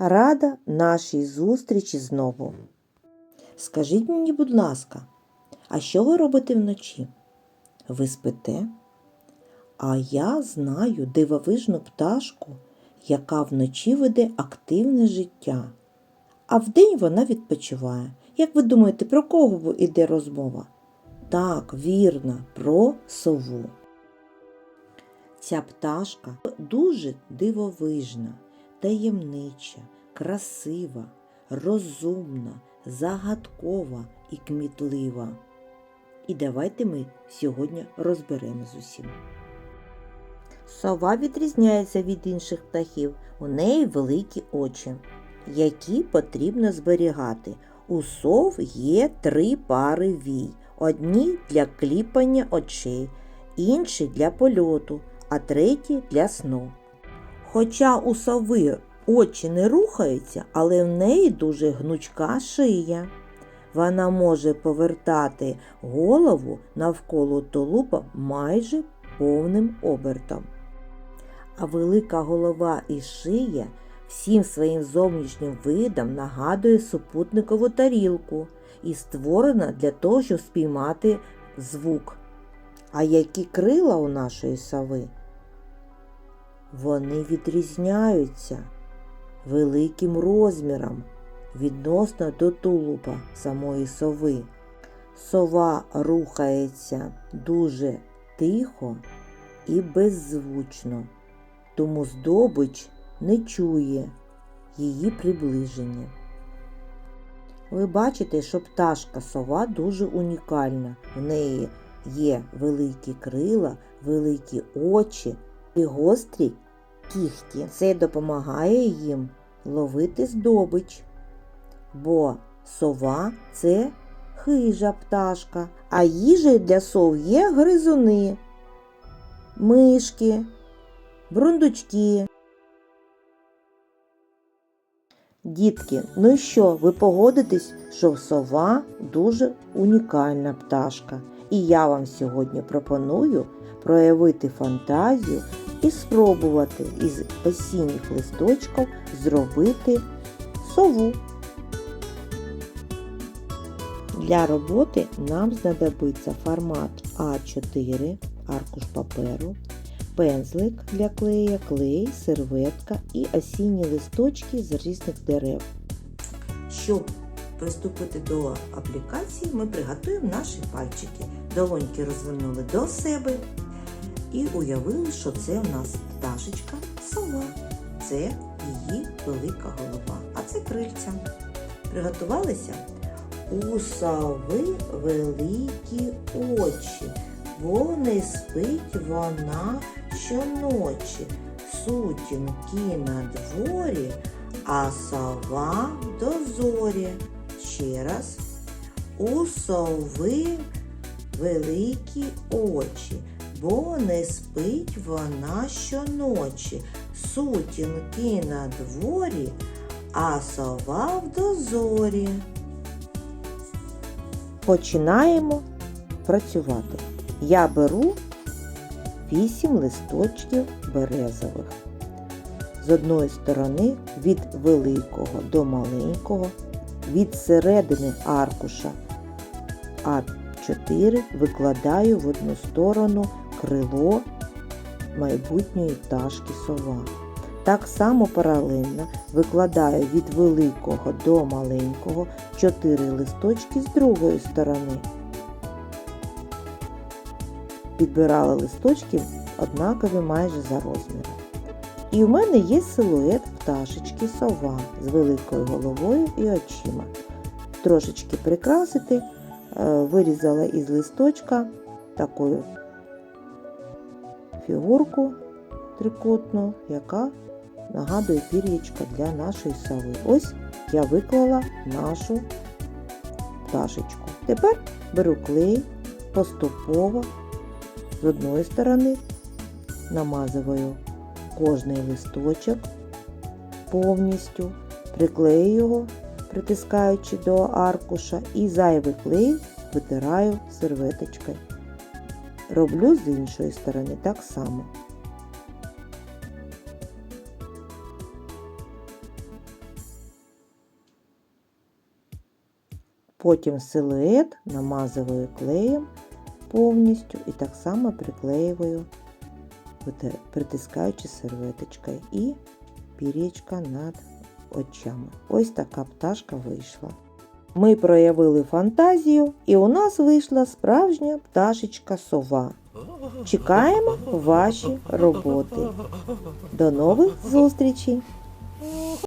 Рада нашій зустрічі знову. Скажіть мені, будь ласка, а що ви робите вночі? Ви спите? А я знаю дивовижну пташку, яка вночі веде активне життя, а вдень вона відпочиває. Як ви думаєте, про кого йде розмова? Так, вірно, про сову. Ця пташка дуже дивовижна, таємнича, красива, розумна, загадкова і кмітлива. І давайте ми сьогодні розберемо з усім. Сова відрізняється від інших птахів. У неї великі очі, які потрібно зберігати. У сов є три пари вій. Одні для кліпання очей, інші для польоту, а треті для сну. Хоча у сови очі не рухаються, але в неї дуже гнучка шия. Вона може повертати голову навколо тулупа майже повним обертом. А велика голова і шия всім своїм зовнішнім видом нагадує супутникову тарілку і створена для того, щоб спіймати звук. А які крила у нашої сови? Вони відрізняються великим розміром відносно до тулупа самої сови. Сова рухається дуже тихо і беззвучно, тому здобич не чує її приближення. Ви бачите, що пташка сова дуже унікальна. В неї є великі крила, великі очі і гострі кіхті. Це допомагає їм ловити здобич, бо сова це хижа пташка, а їжею для сов є гризуни, мишки, брундучки. Дітки, ну що, ви погодитесь, що сова дуже унікальна пташка. І я вам сьогодні пропоную проявити фантазію і спробувати із осінніх листочків зробити сову. Для роботи нам знадобиться формат А4, аркуш паперу, пензлик для клея, клей, серветка і осінні листочки з різних дерев. Щоб приступити до аплікації, ми приготуємо наші пальчики. Долоньки розвернули до себе і уявили, що це у нас пташечка сова. Це її велика голова, а це крильця. Приготувалися? У сови великі очі, бо не спить вона щоночі. Сутінки на дворі, а сова в дозорі. Ще раз. У сови великі очі, бо не спить вона щоночі. Сутінки на дворі, а сова в дозорі. Починаємо працювати. Я беру 8 листочків березових. З одної сторони від великого до маленького, від середини аркуша А4 викладаю в одну сторону крило майбутньої пташки сова. Так само паралельно викладаю від великого до маленького 4 листочки з другої сторони. Підбирала листочки однакові майже за розміром. І в мене є силует пташечки сова з великою головою і очима. Трошечки прикрасити, е, вирізала із листочка таку фігурку трикутну, яка нагадує пір'ячка для нашої сови. Ось я виклала нашу пташечку. Тепер беру клей поступово з одної сторони намазую кожний листочок повністю, приклею його, притискаючи до аркуша, і зайвий клей витираю серветочкою. Роблю з іншої сторони так само. Потім силует намазую клеєм повністю і так само приклеюю, е, притискаючи серветочкою і пірічка над очами. Ось така пташка вийшла. Ми проявили фантазію, і у нас вийшла справжня пташечка сова. Чекаємо ваші роботи. До нових зустрічей!